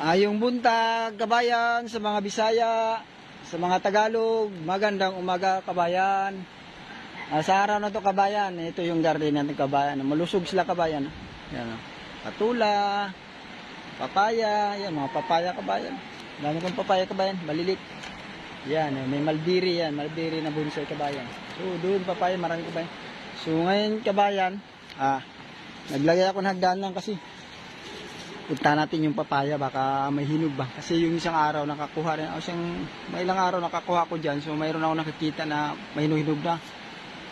Yung buntag, kabayan, sa mga Bisaya, sa mga Tagalog, magandang umaga, kabayan. Ah, sa araw na to kabayan, ito yung garden natin kabayan. Malusog sila kabayan. Yan. Patula, papaya, yan, mga papaya kabayan. Dami kong papaya kabayan, malilit. Yan, eh, may malbiri yan, malbiri na bonsai kabayan. So, doon papaya, marami kabayan. So, ngayon kabayan, ah, naglagay ako ng hagdan lang kasi punta natin yung papaya baka may hinog ba? Kasi yung isang araw nakakuha rin. O isang may ilang araw nakakuha ko dyan so mayroon ako nakikita na may hinog na.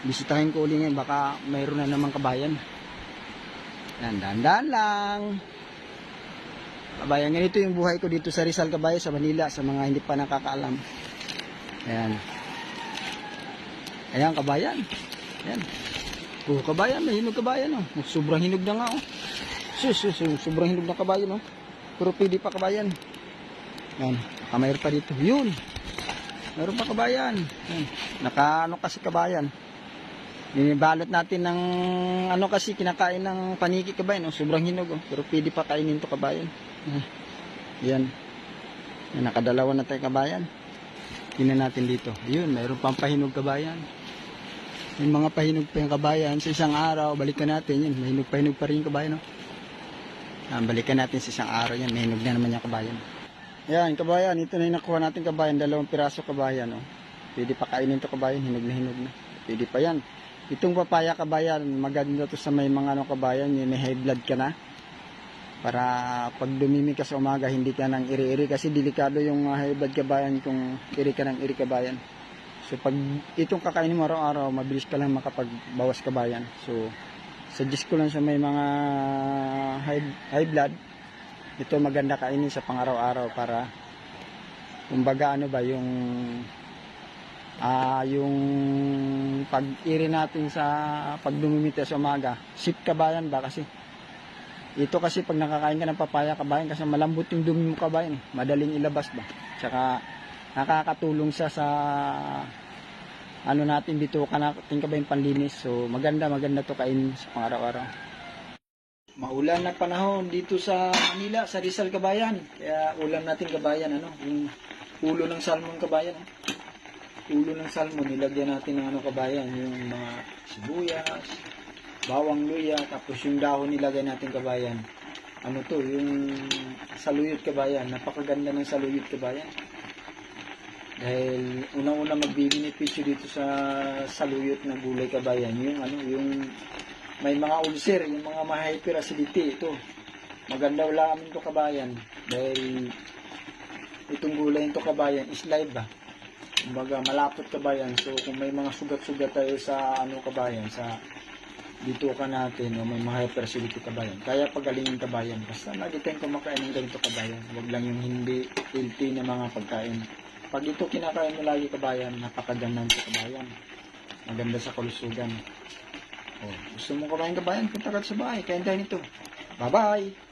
Bisitahin ko uli ngayon baka mayroon na naman kabayan. Dandan lang. Kabayan ganito yung buhay ko dito sa Rizal Kabayan sa Manila sa mga hindi pa nakakaalam. Ayan. Ayan kabayan. Ayan. Oh kabayan may hinog kabayan oh. Sobrang hinog na nga oh Sus, sus, sus, sobrang hinog na kabayan, no? Pero pwede pa kabayan. Yan, mayroon pa dito. Yun! Mayroon pa kabayan. Yan. Kasi kabayan. Binibalot natin ng, ano kasi, kinakain ng paniki kabayan, no? Sobrang hinog, oh. Pero pwede pa kainin to kabayan. Ah, Yan. Yan, nakadalawa na tayo kabayan. Tingnan natin dito. Yun, mayroon pang pahinog kabayan. Yung mga pahinog pa yung kabayan sa isang araw, balikan natin yun. Mahinog pahinog pa rin yung kabayan, no? Ah, balikan natin sa isang araw yan. May hinog na naman yung kabayan. Yan, kabayan. Ito na yung nakuha natin kabayan. Dalawang piraso kabayan. Oh. Pwede pa kainin to kabayan. Hinog na hinog na. Pwede pa yan. Itong papaya kabayan, maganda to sa may mga ano kabayan. Yung may high blood ka na. Para pag dumimi ka sa umaga, hindi ka nang iri-iri. Kasi delikado yung uh, high blood kabayan kung iri ka ng iri kabayan. So pag itong kakainin mo araw-araw, mabilis ka lang makapagbawas kabayan. So suggest ko lang sa may mga high, high blood. Ito maganda kainin sa pangaraw-araw para kumbaga ano ba yung ah yung pag-iri natin sa pagdumimita sa umaga. Sip kabayan ba? Kasi ito kasi pag nakakain ka ng papaya kabayan kasi malambot yung dumi mo kabayan eh. madaling ilabas ba? Tsaka nakakatulong siya sa ano natin dito ka natin kabayan panlinis so maganda maganda to kain sa pangaraw-araw Maulan na panahon dito sa Manila, sa Rizal Kabayan. Kaya ulam natin kabayan, ano, yung ulo ng salmon kabayan. Ulo ng salmon, nilagyan natin ng ano kabayan, yung mga sibuyas, bawang luya, tapos yung dahon nilagay natin kabayan. Ano to, yung saluyot kabayan. Napakaganda ng saluyot kabayan. Dahil unang-una magbibinipicyo dito sa saluyot na gulay kabayan, yung ano, yung may mga ulcer, yung mga may hyperacidity, ito. Maganda ulamin to kabayan. Dahil itong gulay ito kabayan is live ba? Kumbaga malapot kabayan. So kung may mga sugat-sugat tayo sa ano kabayan, sa dito ka natin, o may mga hyperacidity kabayan. Kaya pagalingin kabayan. Basta lagi tayong kumakain ng ganito kabayan. Huwag lang yung hindi healthy na mga pagkain. Pag ito kinakain mo lagi kabayan, napakaganda ito kabayan. Maganda sa kalusugan. Oh, gusto mo kumain kabayan, punta ka sa bahay, kain tayo nito. Bye-bye!